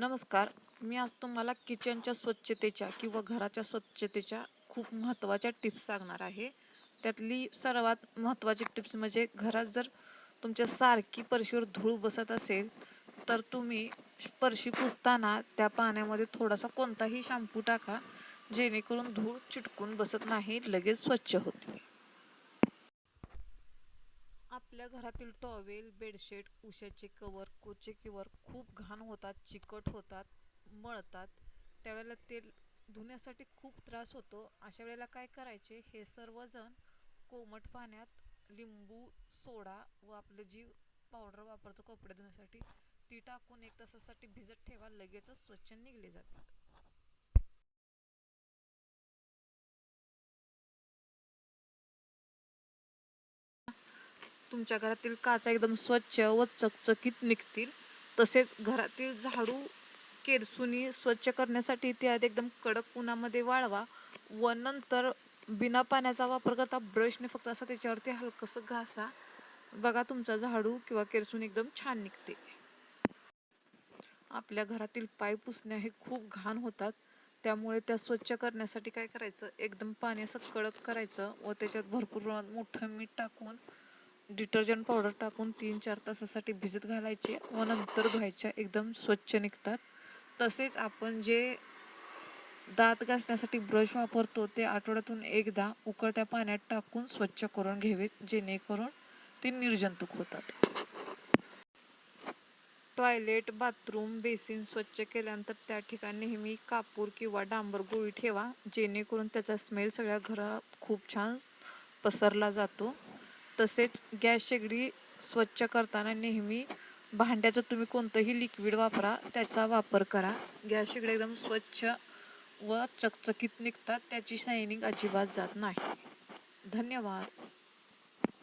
नमस्कार. मी आज तुम्हाला किचनच्या स्वच्छतेच्या किंवा घराच्या स्वच्छतेच्या खूप महत्त्वाच्या टिप्स सांगणार आहे. त्यातली सर्वात महत्त्वाची टिप्स म्हणजे घरात जर तुमच्या सारखी परशीवर धूळ बसत असेल तर तुम्ही परशी पुसताना त्या पाण्यामध्ये थोडासा कोणताही शॅम्पू टाका जेणेकरून धूळ चिटकून बसत नाही लगेच स्वच्छ होते. आपल्या घरातील टॉवेल बेडशीट उशाचे कवर कोचे कवर खूप घाण होतात चिकट होतात मळतात. त्यावेळेला ते धुण्यासाठी खूप त्रास होतो. अशा वेळेला काय करायचे? हे सर्वजण कोमट पाण्यात लिंबू सोडा व आपलं जी पावडर वापरतो कपडे धुण्यासाठी ती टाकून एक तासासाठी भिजत ठेवा लगेचच स्वच्छ निघले जातात. तुमच्या घरातील काचा एकदम स्वच्छ व चकचकीत निघतील. तसेच घरातील झाडू केरसुनी स्वच्छ करण्यासाठी ते आधी एकदम कडक उन्हामध्ये वाळवा व नंतर बिना पाण्याचा वापर करता ब्रशने फक्त असं त्याच्यावरती हलकंसं घासा. बघा तुमचा झाडू किंवा केरसून एकदम छान निघते. आपल्या घरातील पाय पुसण्या हे खूप घाण होतात. त्यामुळे त्या स्वच्छ करण्यासाठी काय करायचं? एकदम पाणी असं कडक करायचं व त्याच्यात भरपूर प्रमाणात मोठं मीठ टाकून डिटर्जंट पावडर टाकून तीन चार तासासाठी भिजत घालायचे व नंतर धुवायच्या. एकदम स्वच्छ निघतात. तसेच आपण जे दात घासण्यासाठी ब्रश वापरतो ते आठवड्यातून एकदा उकळत्या पाण्यात टाकून स्वच्छ करून घ्यावेत जेणेकरून ते निर्जंतुक होतात. टॉयलेट बाथरूम बेसिन स्वच्छ केल्यानंतर त्या ठिकाणी नेहमी कापूर किंवा डांबर गोळी ठेवा जेणेकरून त्याचा स्मेल सगळ्या घरात खूप छान पसरला जातो. तसेच गॅस शेगडी स्वच्छ करताना नेहमी भांड्याचं तुम्ही कोणतंही लिक्विड वापरा त्याचा वापर करा. गॅस शेगडी एकदम स्वच्छ व चकचकीत निघतात त्याची शायनिंग अजिबात जात नाही. धन्यवाद.